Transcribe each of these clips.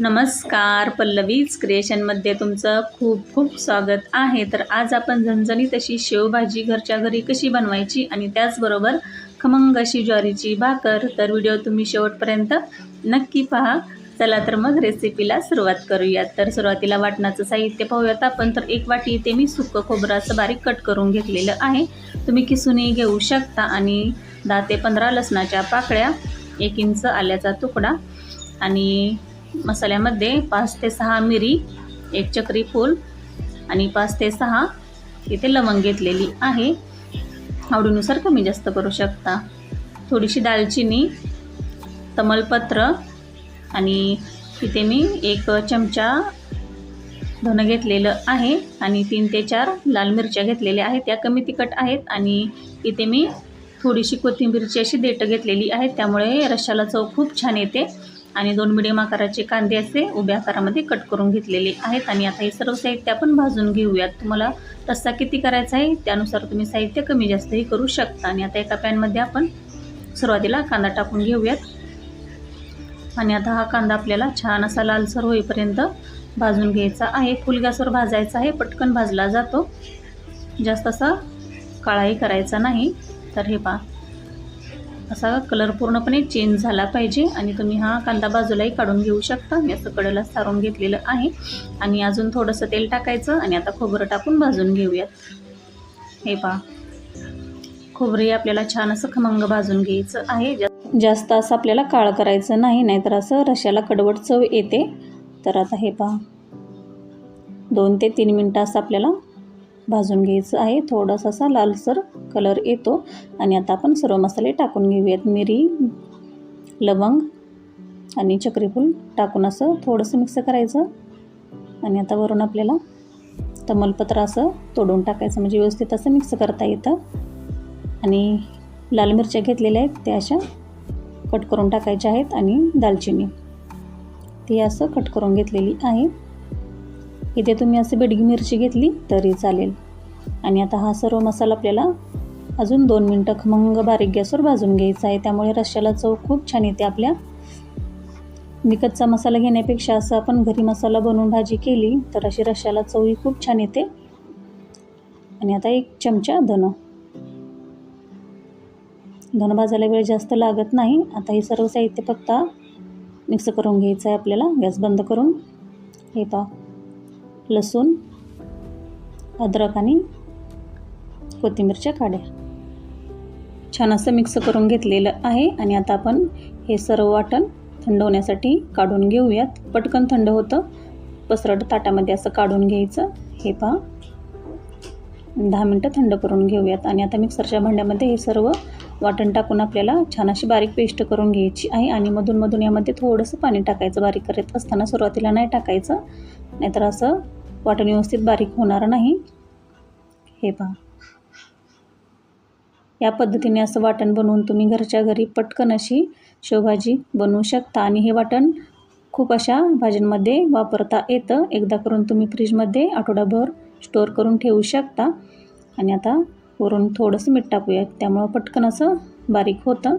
नमस्कार पल्लवीज क्रिएशनमध्ये तुमचं खूप खूप स्वागत आहे. तर आज आपण झणझणीत अशी शेवभाजी घरच्या घरी कशी बनवायची आणि त्याचबरोबर खमंग अशी ज्वारीची भाकर तर व्हिडिओ तुम्ही शेवटपर्यंत नक्की पहा. चला तर मग रेसिपीला सुरुवात करूयात. तर सुरुवातीला वाटणाचं साहित्य पाहूयात आपण. तर एक वाटी इथे मी सुकं खोबरं असं बारीक कट करून घेतलेलं आहे. तुम्ही किसूनही घेऊ शकता आणि दहा ते पंधरा लसणाच्या पाकळ्या एक इंच आल्याचा तुकडा आणि मसाल्यामध्ये पाच ते सहा मिरी एक चक्री फूल आणि पाच ते सहा इथे लवंग घेतलेली आहे. आवडीनुसार कमी जास्त करू शकता. थोडीशी दालचिनी तमलपत्र आणि इथे मी एक चमचा धनं घेतलेलं आहे आणि तीन ते चार लाल मिरच्या घेतलेल्या आहेत. त्या कमी तिखट आहेत आणि इथे मी थोडीशी कोथिंबीरची अशी देठं घेतलेली आहेत त्यामुळे रश्शाला चव खूप छान येते. आणि दोन मिडियम आकाराचे कांदे असे उभ्या आकारामध्ये कट करून घेतलेले आहेत. आणि आता हे सर्व साहित्य आपण भाजून घेऊयात. तुम्हाला रस्सा किती करायचा आहे त्यानुसार तुम्ही साहित्य कमी जास्तही करू शकता. आणि आता एका पॅनमध्ये आपण सुरुवातीला कांदा टाकून घेऊयात. आणि आता हा कांदा आपल्याला छान असा लालसर होईपर्यंत भाजून घ्यायचा आहे. फुल गॅसवर भाजायचा आहे पटकन भाजला जातो. जास्त असा काळाही करायचा नाही. तर हे पहा. असा कलर पूर्णपणे चेंज झाला पाहिजे आणि तुम्ही हा कांदा बाजूलाही काढून घेऊ शकता. मी असं कडेला सारून घेतलेलं आहे. आणि अजून थोडंसं तेल टाकायचं आणि आता खोबरं टाकून भाजून घेऊयात हे पहा. खोबरंही आपल्याला छान असं खमंग भाजून घ्यायचं आहे. जास्त असं आपल्याला काळ करायचं नाही नाहीतर असं रश्याला कडवट चव येते. तर आता हे पहा. दोन ते तीन मिनटं असं आपल्याला भाजून घ्यायचं आहे. थोडासा असा लालसर कलर येतो. आणि आता आपण सर्व मसाले टाकून घेऊयात. मिरी लवंग आणि चक्रीफूल टाकून असं थोडंसं मिक्स करायचं. आणि आता वरून आपल्याला तमलपत्र असं तोडून टाकायचं. म्हणजे व्यवस्थित असं मिक्स करता येतं. आणि लाल मिरच्या घेतलेल्या आहेत. त्या अशा कट करून टाकायच्या आहेत. आणि दालचिनी. ती असं कट करून घेतलेली आहे. इथे तुम्ही असं बेडगी मिरची घेतली तरी चालेल. आणि आता हा सर्व मसाला आपल्याला अजून दोन मिनटं खमंग बारीक गॅसवर भाजून घ्यायचा आहे. त्यामुळे रश्श्याला चव खूप छान येते आपल्या. विकतचा मसाला घेण्यापेक्षा असं आपण घरी मसाला बनवून भाजी केली तर अशी रश्श्याला चवही खूप छान येते. आणि आता एक चमचा धनं धनं भाजायला वेळ जास्त लागत नाही. आता हे सर्व साहित्य फक्त मिक्स करून घ्यायचं आहे आपल्याला. गॅस बंद करून. हे पहा. लसूण अद्रक आणि कोथिंबीरच्या काड्या. छान असं मिक्स करून घेतलेलं आहे आणि आता आपण हे सर्व वाटण थंड होण्यासाठी काढून घेऊयात. पटकन थंड होतं. पसरट ताटामध्ये असं काढून घ्यायचं. हे पहा. दहा मिनटं थंड करून घेऊयात आणि आता मिक्सरच्या भांड्यामध्ये हे सर्व वाटण टाकून आपल्याला छान अशी बारीक पेस्ट करून घ्यायची आहे आणि मधून मधून यामध्ये थोडंसं पाणी टाकायचं. बारीक करत असताना सुरुवातीला नाही टाकायचं. नाहीतर असं वाटण व्यवस्थित बारीक होणार नाही. हे पहा. या पद्धतीने असं वाटण बनवून तुम्ही घरच्या घरी पटकन अशी शेवभाजी बनवू शकता आणि हे वाटण खूप अशा भाज्यांमध्ये वापरता येतं. एकदा करून तुम्ही फ्रीजमध्ये आठवडाभर स्टोअर करून ठेवू शकता. आणि आता वरून थोडंसं मीठ टाकूया. त्यामुळं पटकन असं बारीक होतं.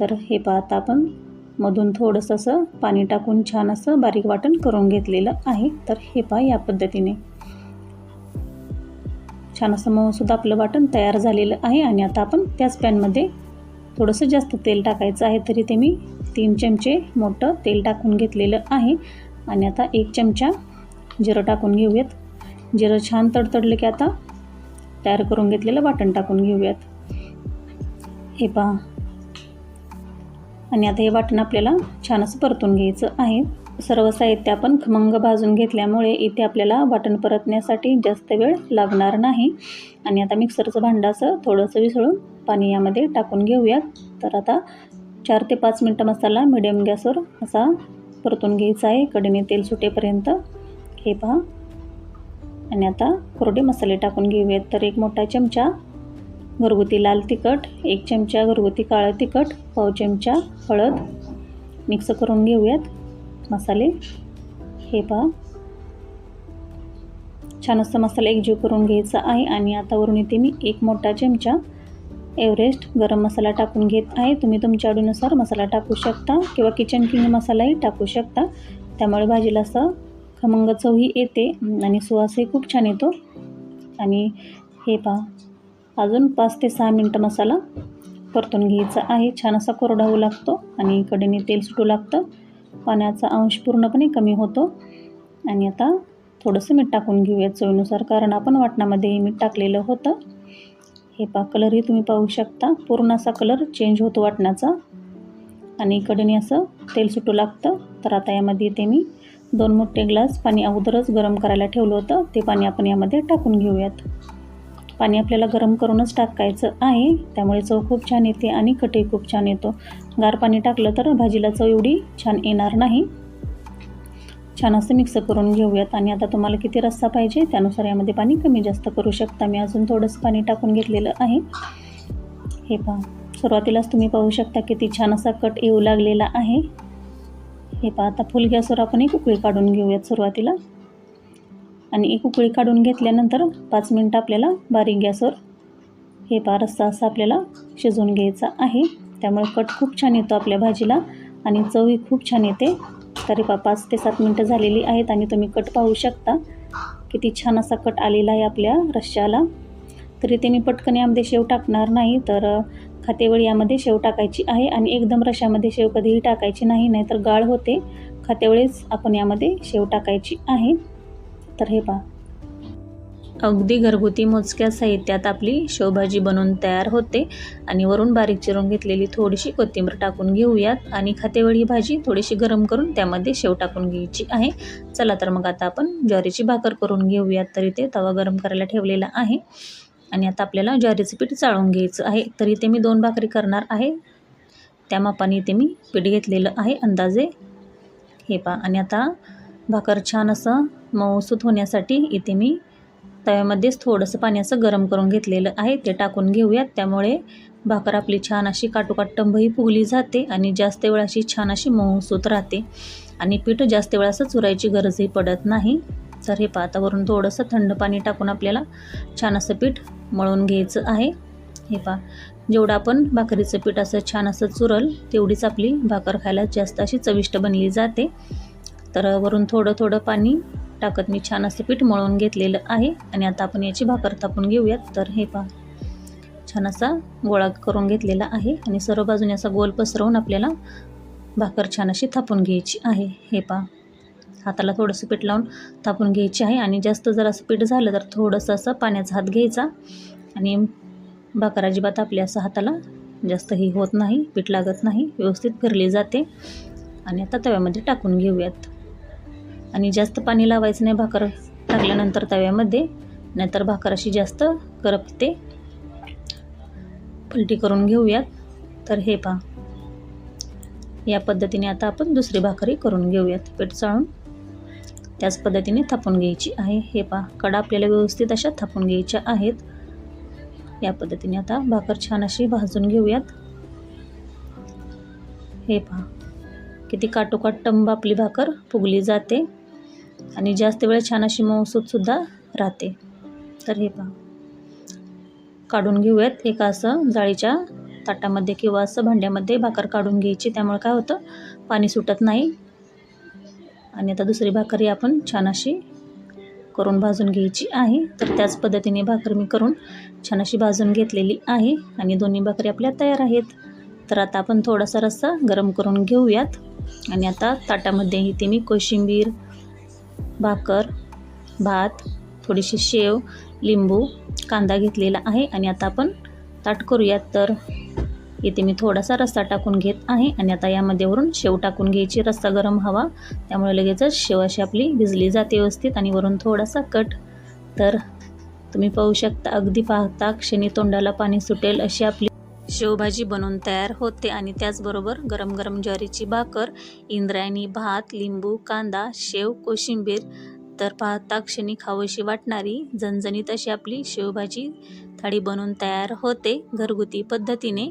तर हे पहा आता आपण मधून थोडंसं असं पाणी टाकून छान असं बारीक वाटण करून घेतलेलं आहे. तर हे पहा या पद्धतीने. छान असं मऊसुद्धा आपलं वाटण तयार झालेलं आहे आणि आता आपण त्याच पॅनमध्ये थोडंसं जास्त तेल टाकायचं आहे तरी ते मी तीन चमचे मोठं तेल टाकून घेतलेलं आहे. आणि आता एक चमचा जिरं टाकून घेऊयात. जिरं छान तडतडलं की आता तयार करून घेतलेलं वाटण टाकून घेऊयात. हे पहा. आणि आता हे वाटण आपल्याला छान असं परतून घ्यायचं आहे. सर्व साहित्य आपण खमंग भाजून घेतल्यामुळे इथे आपल्याला वाटण परतण्यासाठी जास्त वेळ लागणार नाही. आणि आता मिक्सरचं भांडं असं थोडंसं विसळून पाणी यामध्ये टाकून घेऊयात. तर आता चार ते पाच मिनटं मसाला मिडियम गॅसवर असा परतून घ्यायचा आहे. कडेने तेल सुटेपर्यंत. हे पहा. आणि आता कोरडे मसाले टाकून घेऊयात. तर एक मोठा चमचा घरगुती लाल तिखट एक चमचा घरगुती काळं तिखट पाव चमचा हळद. मिक्स करून घेऊयात मसाले. हे पहा. छान असं मसाला एकजीव करून घ्यायचा आहे आणि आता वरून इथे मी एक मोठा चमचा एव्हरेस्ट गरम मसाला टाकून घेत आहे. तुम्ही तुमच्या आवडीनुसार मसाला टाकू शकता किंवा किचन किंग मसालाही टाकू शकता. त्यामुळे भाजीला असं खमंग चवही येते आणि सुवासही खूप छान येतो. आणि हे पहा. अजून पाच ते सहा मिनटं मसाला परतून घ्यायचा आहे. छान असा कोरडा होऊ लागतो आणि कडेने तेल सुटू लागतं. पाण्याचा अंश पूर्णपणे कमी होतो. आणि आता थोडंसं मीठ टाकून घेऊया चवीनुसार कारण आपण वाटणामध्ये मीठ टाकलेलं होतं. हे पा कलरही तुम्ही पाहू शकता. पूर्ण असा कलर चेंज होतो वाटणाचा आणि कडेने असं तेल सुटू लागतं. तर आता यामध्ये ते मी दोन मोठे ग्लास पाणी अगोदरच गरम करायला ठेवलं होतं. ते पाणी आपण यामध्ये टाकून घेऊयात. पाणी आपल्याला गरम करूनच टाकायचं आहे. त्यामुळे चव खूप छान येते आणि कटही खूप छान येतो. गार पाणी टाकलं तर भाजीला चव एवढी छान येणार नाही. छान असं मिक्स करून घेऊयात आणि आता तुम्हाला किती रस्सा पाहिजे त्यानुसार यामध्ये पाणी कमी जास्त करू शकता. मी अजून थोडंसं पाणी टाकून घेतलेलं आहे. हे पहा सुरुवातीलाच तुम्ही पाहू शकता किती छान असा कट येऊ लागलेला आहे. हे पहा आता फुल गॅसवर आपण एक उकळी काढून घेऊयात सुरुवातीला. आणि एक उकळी काढून घेतल्यानंतर पाच मिनटं आपल्याला बारीक गॅसवर हे पहा रस्सा असा आपल्याला शिजवून घ्यायचा आहे. त्यामुळे कट खूप छान येतो आपल्या भाजीला आणि चवही खूप छान येते. तरी पा पाच ते सात मिनटं झालेली आहेत आणि तुम्ही कट पाहू शकता. किती छान असा कट आलेला आहे आपल्या रश्श्याला. तरी ते मी पटकन यामध्ये शेव टाकणार नाही तर खातेवेळी यामध्ये शेव टाकायची आहे आणि एकदम रशामध्ये शेव कधीही टाकायची नाही नाहीतर गाळ होते. खातेवेळीच आपण यामध्ये शेव टाकायची आहे. तर हे पहा. अगदी घरगुती मोजक्या साहित्यात आपली शेवभाजी बनवून तयार होते. आणि वरून बारीक चिरून घेतलेली थोडीशी कोथिंबीर टाकून घेऊयात. आणि खातेवेळी ही भाजी थोडीशी गरम करून त्यामध्ये शेव टाकून घ्यायची आहे. चला तर मग आता आपण ज्वारीची भाकर करून घेऊयात. तरी ते तवा गरम करायला ठेवलेला आहे. आणि आता आपल्याला ज्वारीचं पीठ चाळून घ्यायचं आहे. तर इथे मी दोन भाकरी करणार आहे. त्या मापाने इथे मी पीठ घेतलेलं आहे अंदाजे. हे पा आणि आता भाकर छान असं मऊसूत होण्यासाठी इथे मी तव्यामध्येच थोडंसं पाणी असं गरम करून घेतलेलं आहे. ते टाकून घेऊयात. त्यामुळे भाकर आपली छान अशी काटोकाट टंबही फुगली जाते आणि जास्त वेळ अशी छान अशी मऊसूत राहते. आणि पीठ जास्त वेळ असं चुरायची गरजही पडत नाही. तर हे पातावरून थोडंसं थंड पाणी टाकून आपल्याला छान असं पीठ मळून घ्यायचं आहे. हे पहा जेवढं आपण भाकरीचं पीठ असं छान असं चुरल तेवढीच आपली भाकर खायला जास्त अशी चविष्ट बनली जाते. तर वरून थोडं थोडं पाणी टाकत मी छान असं पीठ मळून घेतलेलं आहे. आणि आता आपण याची भाकर थापून घेऊयात. तर हे पहा. छान असा गोळा करून घेतलेला आहे. आणि सर्व बाजूने असा गोल पसरवून आपल्याला भाकर छान अशी थापून घ्यायची आहे. हे पहा. हाताला थोडंसं पीठ लावून थापून घ्यायची आहे. आणि जास्त जर असं पीठ झालं तर थोडंसं असं पाण्याचा हात घ्यायचा. आणि भाकर अजिबात आपल्या असं हाताला जास्त ही होत नाही. पीठ लागत नाही. व्यवस्थित फिरली जाते. आणि आता तव्यामध्ये टाकून घेऊयात. आणि जास्त पाणी लावायचं नाही भाकर टाकल्यानंतर तव्यामध्ये. नाहीतर भाकर अशी जास्त करपते पलटी करून घेऊयात. तर हे पहा. या पद्धतीने आता आपण दुसरी भाकरी करून घेऊयात पीठ चाळून. त्याच पद्धतीने थापून घ्यायची आहे. हे पहा कडा आपल्याला व्यवस्थित अशा थापून घ्यायच्या आहेत. या पद्धतीने आता भाकर छान अशी भाजून घेऊयात. हे पहा किती काटोकाट टंब आपली भाकर फुगली जाते. आणि जास्त वेळ छान अशी मऊसूतसुद्धा राहते. तर हे पहा. काढून घेऊयात. एका असं जाळीच्या ताटामध्ये किंवा असं भांड्यामध्ये भाकर काढून घ्यायची. त्यामुळे काय होतं? पाणी सुटत नाही. आणि आता दुसरी भाकरी आपण छान अशी करून भाजून घ्यायची आहे. तर त्याच पद्धतीने भाकर मी करून छान अशी भाजून घेतलेली आहे. आणि दोन्ही भाकरी आपल्या तयार आहेत. तर आता आपण थोडासा रस्सा गरम करून घेऊयात. आणि आता ताटामध्ये इथे मी कोशिंबीर भाकर भात थोडीशी शेव लिंबू कांदा घेतलेला आहे आणि आता आपण ताट करूयात. तर इथे मी थोडासा रस्सा टाकून घेत आहे आणि आता यामध्ये वरून शेव टाकून घ्यायची. रस्सा गरम हवा त्यामुळे लगेचच शेव अशी आपली भिजली जाते व्यवस्थित आणि वरून थोडासा कट. तर तुम्ही पाहू शकता अगदी पाहता क्षणी तोंडाला पाणी सुटेल अशी आपली शेवभाजी बनवून तयार होते आणि त्याचबरोबर गरम गरम ज्वारीची भाकर इंद्रायणी भात लिंबू कांदा शेव कोशिंबीर तर पाहता क्षणी खावशी वाटणारी झणझणीत अशी आपली शेवभाजी थाळी बनवून तयार होते घरगुती पद्धतीने.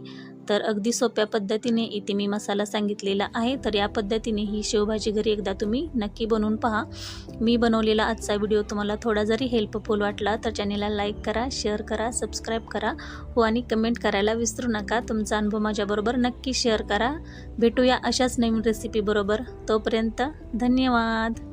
तर अगदी सोप्या पद्धतीने इथे मी मसाला सांगितलेला आहे. तर या पद्धतीने ही शेवभाजी घरी एकदा तुम्ही नक्की बनवून पहा. मी बनवलेला आजचा व्हिडिओ तुम्हाला थोडा जरी हेल्पफुल वाटला तर चॅनेलला लाईक करा शेअर करा सबस्क्राईब करा. हो आणि कमेंट करायला विसरू नका. तुमचा अनुभव माझ्याबरोबर नक्की शेअर करा. भेटूया अशाच नवीन रेसिपीबरोबर तोपर्यंत धन्यवाद.